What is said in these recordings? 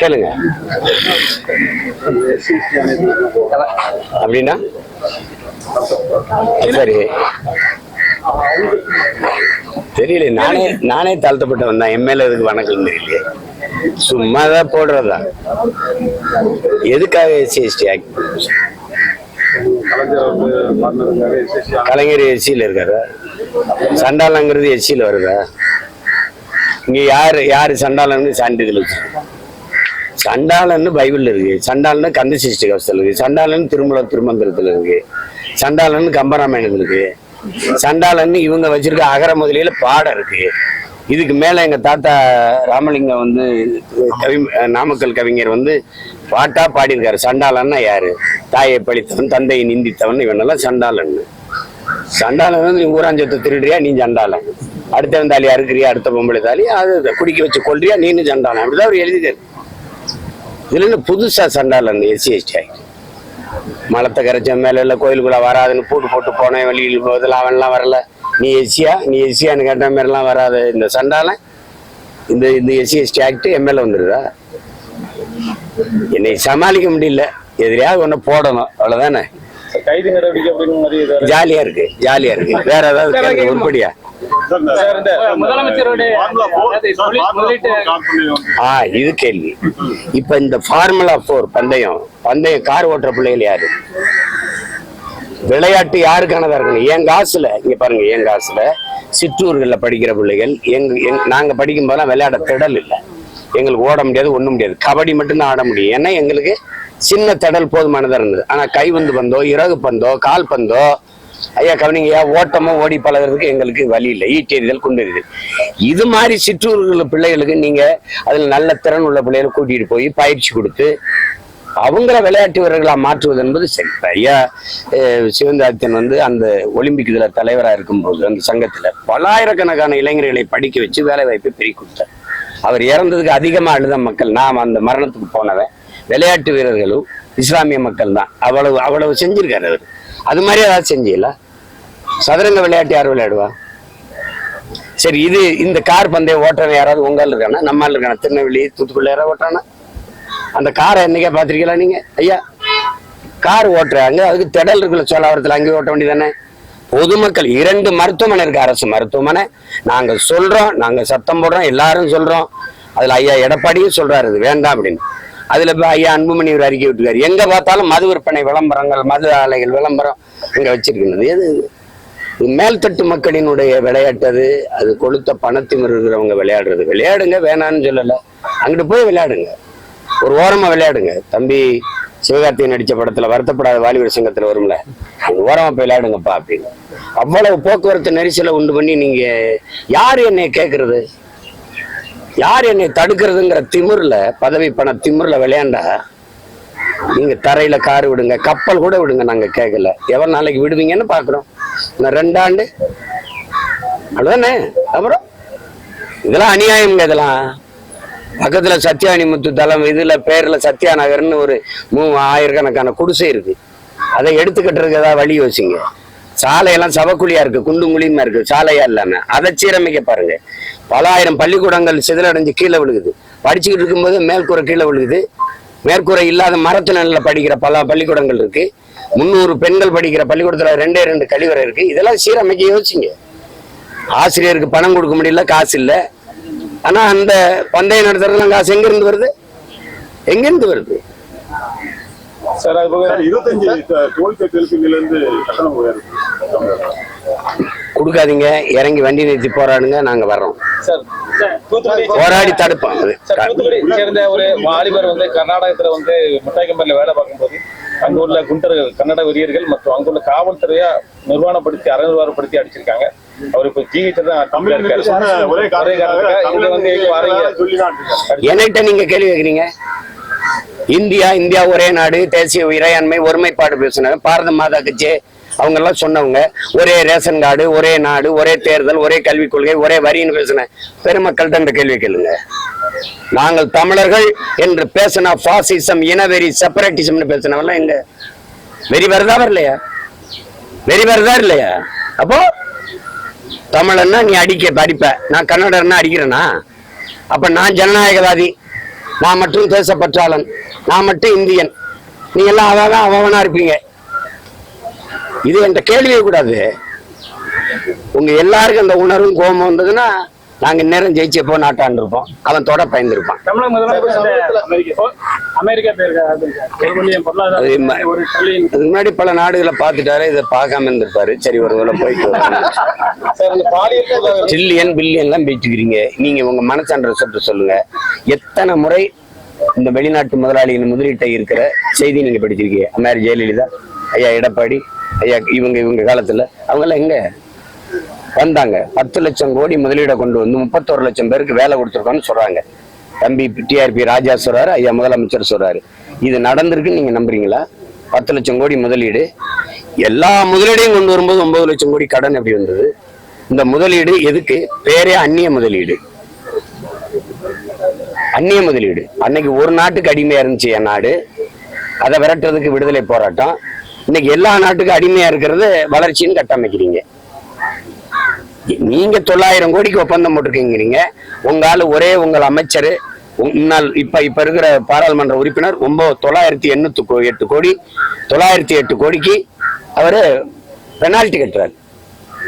கேளுங்க. அப்படின்னா? சரி. தெரியல நானே நானே தாழ்த்தப்பட்டவன் தான் எம்எல்ஏ இதுக்கு வணக்கம் தெரியலையே. சும்மா தான் போடுறதா? எதுக்காக எஸ்சி எஸ்டி ஆக்ட் கலைஞர் எஸ்சியில் இருக்காரா? சண்டாளங்கிறது எஸ்சியில் வருதா? இங்கே யார் யார் சண்டாளன்னு சான்றிதழ் வச்சிருக்கா சண்டாளன்னு பைபிளில் இருக்கு. சண்டாளன்னு கந்த சிஷ்டி கவசத்தில் இருக்கு. சண்டாளன்னு திருமல திருமந்திரத்தில் இருக்கு. சண்டாளன்னு கம்பராமாயணத்தில் இருக்கு. சண்டாளன்னு இவங்க வச்சிருக்க அகர முதலியில் பாடம் இருக்கு. இதுக்கு மேலே எங்கள் தாத்தா ராமலிங்கம் வந்து கவி நாமக்கல் கவிஞர் வந்து பாட்டா பாடியிருக்காரு. சண்டாளன்னா யாரு? தாயை பழித்தவன் தந்தையை நிந்தித்தவன் இவனெல்லாம் சண்டாளன்னு. சண்டாளன் வந்து நீ ஊராஞ்சத்தை திருடுறியா? நீ சண்டாளன். அடுத்த தாலி அறுக்கிறியா அடுத்த பொம்பளை தாலி அது குடிக்க வச்சு கொள்றியா நீனு சண்டான? அப்படிதான் அவர் எழுதிட்டாரு. இதுல இருந்து புதுசா அந்த எஸ்சி எஸ்டி ஆகி மலத்தை கரைச்ச மேல இல்ல கோயிலுக்குள்ள வராதுன்னு பூட்டு போட்டு போனேன் வெளியில் போதெல்லாம் அவன்லாம் வரல. நீ எஸ்சியா நீ எஸ்சியான்னு கேட்ட மாதிரிலாம் வராது. இந்த சண்டால இந்த இந்த எஸ்சி எஸ்டி ஆக்ட் எம்எல்ஏ வந்துடுதா? என்னை சமாளிக்க முடியல. எதிரியாவது ஒன்று போடணும். அவ்வளோதானே கைது நடவடிக்கை அப்படின்னு ஜாலியா இருக்கு ஜாலியா இருக்கு. வேற ஏதாவது உருப்படியா? இது கேள்வி. இப்ப இந்த ஃபார்முலா போர் பந்தயம் பந்தயம் கார் ஓட்டுற பிள்ளைகள் யாரு? விளையாட்டு யாருக்கானதா இருக்கணும்? என் காசுல இங்க பாருங்க என் காசுல சிற்றூர்கள்ல படிக்கிற பிள்ளைகள் எங்க எங்க- நாங்க படிக்கும் போதெல்லாம் விளையாட திடல் இல்லை. எங்களுக்கு ஓட முடியாது ஒண்ணும் முடியாது. கபடி மட்டும்தான் ஆட முடியும். ஏன்னா எங்களுக்கு? சின்ன தடல் போதுமானதாக இருந்தது. ஆனால் கைவந்து பந்தோ இறகு பந்தோ கால் பந்தோ ஐயா கவனிங்கய்யா ஓட்டமோ ஓடி பழகுறதுக்கு எங்களுக்கு வழி இல்லை. ஈட்டெறிதல் குண்டெறிதல். இது மாதிரி சிற்றூர்கள் பிள்ளைகளுக்கு நீங்க அதில் நல்ல திறன் உள்ள பிள்ளைகளை கூட்டிட்டு போய் பயிற்சி கொடுத்து அவங்கள விளையாட்டு வீரர்களா மாற்றுவது என்பது சரி. ஐயா சிவந்தாதித்தன் வந்து அந்த ஒலிம்பிக் இதுல தலைவரா இருக்கும்போது அந்த சங்கத்துல பல்லாயிரக்கணக்கான இளைஞர்களை படிக்க வச்சு வேலை வாய்ப்பை பெருக்கி கொடுத்தார். அவர் இறந்ததுக்கு அதிகமா அழுத மக்கள். நாம் அந்த மரணத்துக்கு போனவன். விளையாட்டு வீரர்களும் இஸ்லாமிய மக்கள் தான். அவ்வளவு அவ்வளவு செஞ்சிருக்காரு அவர். அது மாதிரி ஏதாவது செஞ்சல சதுரங்க விளையாட்டு யார் விளையாடுவா? சரி இது இந்த கார் பந்தயம் ஓட்டுறவன் யாராவது உங்கால இருக்கானா? நம்மால் இருக்கானா? திருநெல்வேலி தூத்துக்குள்ள யாராவது ஓட்டுறானா? அந்த காரை என்னைக்கா பார்த்துருக்கீங்களா நீங்க? ஐயா கார் ஓட்டுறாங்க. அதுக்கு திடல் இருக்குல்ல சோழாவரத்தில் அங்கேயே ஓட்ட வேண்டியதானே? பொதுமக்கள் இரண்டு மருத்துவமனை இருக்கு. அரசு மருத்துவமனை. நாங்க சொல்றோம் நாங்க சத்தம் போடுறோம் எல்லாரும் சொல்றோம். அதுல ஐயா எடப்பாடியும் சொல்றாரு இது வேண்டாம் அப்படின்னு. அதுல இப்ப ஐயா அன்புமணி ஒரு அறிக்கை விட்டுருக்காரு. எங்க பார்த்தாலும் மது விற்பனை விளம்பரங்கள் மது ஆலைகள் விளம்பரம் இங்க வச்சிருக்கிறது. எது? மேல்தட்டு மக்களினுடைய விளையாட்டு அது. அது கொளுத்த பணத்திமிர் இருக்கிறவங்க விளையாடுறது. விளையாடுங்க வேணான்னு சொல்லலை. அங்கிட்டு போய் விளையாடுங்க. ஒரு ஓரமா விளையாடுங்க. தம்பி சிவகார்த்தி நடிச்ச படத்துல வருத்தப்படாத வாலிபர் சங்கத்துல வரும்ல? அங்கே ஓரமா போய் விளையாடுங்கப்பா அப்படின்னு. அவ்வளவு போக்குவரத்து நெரிசலை உண்டு பண்ணி நீங்க யாரு என்னை கேட்குறது யார் என்னை தடுக்கிறதுங்கிற திமிர்ல பதவி பண திமிர்ல விளையாண்டா? நீங்க தரையில கார் விடுங்க கப்பல் கூட விடுங்க நாங்க கேட்கல எவ்வளவு நாளைக்கு விடுவீங்கன்னு பாக்குறோம். ரெண்டாண்டு. அவ்வளவுதானே? அப்புறம்? இதெல்லாம் அநியாயம்ங்க இதெல்லாம். பக்கத்துல சத்யானி முத்து தலம் இதுல பேர்ல சத்யா நகர்னு ஒரு மூ ஆயிரக்கணக்கான குடிசை இருக்கு. அதை எடுத்துக்கிட்டு கட்டுறதுக்கு ஏதாவது வழி யோசிங்க. சாலையெல்லாம் சவக்குழியா இருக்கு குண்டும் குழியுமா இருக்கு சாலையா இல்லாம. அதை சீரமைக்க பாருங்க. பல ஆயிரம் பள்ளிக்கூடங்கள் சிதறடைஞ்சு கீழே விழுகுது. படிச்சுக்கிட்டு இருக்கும்போது மேல்கூரை கீழே விழுகுது. மேற்கூரை இல்லாத மரத்து நிலையில படிக்கிற பல பள்ளிக்கூடங்கள் இருக்கு. முந்நூறு பெண்கள் படிக்கிற பள்ளிக்கூடத்துல ரெண்டே ரெண்டு கழிவறை இருக்கு. இதெல்லாம் சீரமைக்க யோசிங்க. ஆசிரியருக்கு பணம் கொடுக்க முடியல காசு இல்ல. ஆனா அந்த பந்தயம் நடத்துறதுலாம் காசு எங்க இருந்து வருது? எங்க இருந்து வருது? சார் அது இருபத்தஞ்சு இருந்து கட்டணம் கொடுக்காதீங்க. இறங்கி வண்டி நிறுத்தி போராடுங்க நாங்க வர்றோம். போராடி தடுப்போம். அது சேர்ந்த ஒரு வாலிபர் வந்து கர்நாடகத்துல வந்து மிட்டாய் கம்பெனில வேலை பார்க்கும்போது அங்க உள்ள குண்டர்கள் கன்னட வெறியர்கள் மற்றும் அங்குள்ள காவல்துறையா நிர்வாணப்படுத்தி அறநிர்வாணப்படுத்தி அடிச்சிருக்காங்க. என்கிட்ட நீங்க கேள்வி கேக்குறீங்க? இந்தியா இந்தியா ஒரே நாடு தேசிய இறையாண்மை ஒருமைப்பாடு பேசினாங்க. பாரத மாதா கட்சி அவங்க எல்லாம் சொன்னவங்க ஒரே ரேஷன் கார்டு ஒரே நாடு ஒரே தேர்தல் ஒரே கல்விக் கொள்கை ஒரே வரின்னு பேசின பெருமக்கள்கிட்ட இந்த கேள்வி கேளுங்க. நாங்கள் தமிழர்கள் என்று பேசின பாசிசம் இனவெறி செப்பரேட்டிசம்னு பேசினவெல்லாம் எங்க வெறி வருதா வரலையா? வெறி வருதா இல்லையா? அப்போ தமிழன்னா நீ அடிக்க படிப்ப நான் கன்னடர்னா அடிக்கிறேனா? அப்ப நான் ஜனநாயகவாதி நான் மட்டும் தேசப்பற்றாளன். நான் மட்டும் இந்தியன். நீங்க எல்லாம் அதான் அவனா இருப்பீங்க. இது என்கிட்ட கேள்வியே கூடாது. உங்க எல்லாருக்கும் அந்த உணர்வும் கோபம் வந்ததுன்னா நாங்க நேரம் ஜெயிச்சப்போ நாட்டாண்டு இருப்போம் அவன் தொட பயந்துருப்பான். அதுக்கு முன்னாடி பல நாடுகளை பார்த்துட்டாரு இதை பார்க்காம இருந்திருப்பாரு. சரி ஒரு வேளை போயிட்டு ட்ரில்லியன் பில்லியன்லாம் பேச்சுக்கிறீங்க. நீங்க உங்க மனசான்ற சொல்லிட்டு சொல்லுங்க. எத்தனை முறை இந்த வெளிநாட்டு முதலாளிகள் முதலீட்டை இருக்கிற செய்தி நீங்க படிச்சிருக்கீங்க? அம்மையார் ஜெயலலிதா ஐயா எடப்பாடி ஐயா இவங்க இவங்க காலத்துல. அவங்கெல்லாம் எங்க? வந்தாங்க பத்து லட்சம் கோடி முதலீடை கொண்டு வந்து முப்பத்தோரு லட்சம் பேருக்கு வேலை கொடுத்துருக்கோம்னு சொல்றாங்க. தம்பி டிஆர்பி ராஜா சொல்றாரு ஐயா முதலமைச்சர் சொல்றாரு. இது நடந்திருக்குன்னு நீங்க நம்புறீங்களா? பத்து லட்சம் கோடி முதலீடு. எல்லா முதலீடையும் கொண்டு வரும்போது ஒன்பது லட்சம் கோடி கடன் எப்படி வந்தது? இந்த முதலீடு எதுக்கு? பேரே அந்நிய முதலீடு. அந்நிய முதலீடு. அன்னைக்கு ஒரு நாட்டுக்கு அடிமையா இருந்துச்சு என் நாடு. அதை விரட்டுறதுக்கு விடுதலை போராட்டம். இன்னைக்கு எல்லா நாட்டுக்கும் அடிமையா இருக்கிறது வளர்ச்சின்னு கட்டமைக்கிறீங்க. நீங்க தொள்ளாயிரம் கோடிக்கு ஒப்பந்தம் போட்டிருக்கீங்க உங்க ஆளு ஒரே உங்கள் அமைச்சர் முன்னாள் இப்ப இப்ப இருக்கிற பாராளுமன்ற உறுப்பினர் ஒன்பது தொள்ளாயிரத்தி எண்ணூத்தி எட்டு கோடி தொள்ளாயிரத்தி எட்டு கோடிக்கு அவரு பெனால்டி கட்டுறாரு.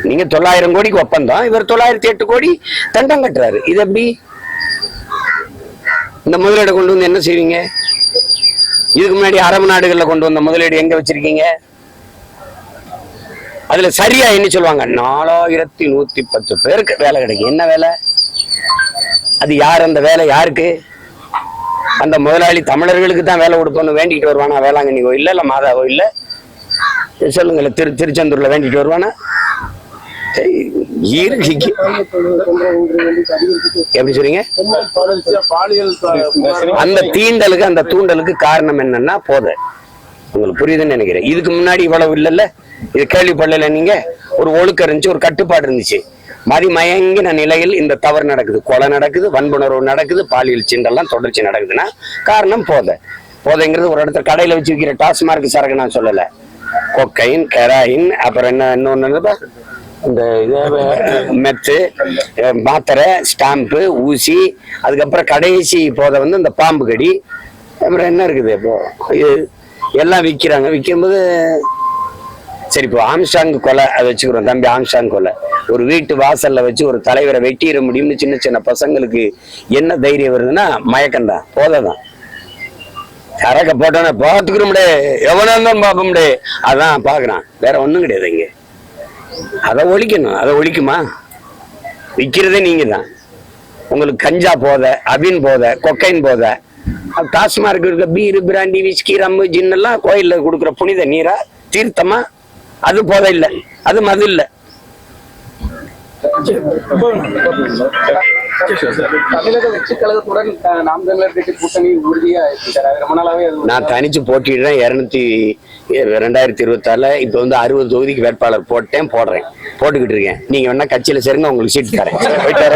நீங்க தொள்ளாயிரம் கோடிக்கு ஒப்பந்தம் இவர் தொள்ளாயிரத்தி எட்டு கோடி தண்டம் கட்டுறாரு. இது எப்படி? இந்த முதலீடை கொண்டு வந்து என்ன செய்வீங்க? இதுக்கு முன்னாடி அரபு நாடுகளில் கொண்டு வந்த முதலீடு எங்க வச்சிருக்கீங்க? அதுல சரியா என்ன சொல்லுவாங்க? நாலாயிரத்தி நூத்தி பத்து பேருக்கு வேலை கிடைக்கும். என்ன வேலை? அது யார்? அந்த வேலை யாருக்கு? அந்த முதலாளி தமிழர்களுக்கு தான் வேலை கொடுக்கணும் வேண்டிட்டு வருவானா? வேளாங்கண்ணி கோயில்ல இல்ல மாதா கோயில்ல சொல்லுங்களேன் திரு திருச்செந்தூர்ல வேண்டிட்டு வருவானா. எப்படி சொல்றீங்க? அந்த தீண்டலுக்கு அந்த தூண்டலுக்கு காரணம் என்னன்னா போதை. உங்களுக்கு புரியுதுன்னு நினைக்கிறேன். இதுக்கு முன்னாடி இவ்வளவு இல்லைல்ல? இது கேள்விப்படல நீங்க? ஒரு ஒழுக்கம் இருந்துச்சு ஒரு கட்டுப்பாடு இருந்துச்சு. மதிமயங்கின நிலையில் இந்த தவறு நடக்குது. கொலை நடக்குது வன்புணர்வு நடக்குது பாலியல் சிண்டெல்லாம் தொடர்ச்சி நடக்குதுன்னா காரணம் போதை. போதைங்கிறது ஒரு இடத்துல கடையில வச்சு விற்கிற டாஸ்மார்க் சரக்கு நான் சொல்லல. கொக்கைன் கெராயின் அப்புறம் என்ன இன்னொன்னு இந்த இது மெத்து மாத்திரை ஸ்டாம்பு ஊசி அதுக்கப்புறம் கடைசி போதை வந்து இந்த பாம்பு கடி. அப்புறம் என்ன இருக்குது இப்போ? இது எல்லாம் விற்கிறாங்க விற்கும்போது சரி இப்போ ஆம்ஸ்டாங் கொலை அதை வச்சுக்கிறோம். தம்பி ஆம்ஸ்டாங் கொலை. ஒரு வீட்டு வாசல்ல வச்சு ஒரு தலைவரை வெட்டிட முடியும்னு சின்ன சின்ன பசங்களுக்கு என்ன தைரியம் வருதுன்னா மயக்கம்தான். போதை தான் சரக்க பார்த்துக்கிற முடியாது. எவனா இருந்தாலும் பார்ப்போம்டே அதான் பார்க்குறான். வேற ஒன்றும் கிடையாது இங்கே. அதை ஒழிக்கணும். அதை ஒழிக்குமா? விற்கிறதே நீங்கள் தான் உங்களுக்கு கஞ்சா போதை அபின் போதை கொக்கைன் போதை டாஸ்மார்க் இருக்க beer brandy whisky rum gin எல்லாம் கோயில்ல கொடுக்குற புனித நீரா தீர்த்தமா? அது போதை இல்லை. அது மது இல்லை. நான் தனிச்சு போட்டிடுறேன் இருநூத்தி ரெண்டாயிரத்தி இருபத்தாறுல இப்போ வந்து அறுபது தொகுதிக்கு வேட்பாளர் போட்டேன் போடுறேன். போட்டுக்கிட்டு இருக்கேன். நீங்க வேணா கட்சியில சேருங்க உங்களுக்கு சீட் தரேன். போயிட்டு?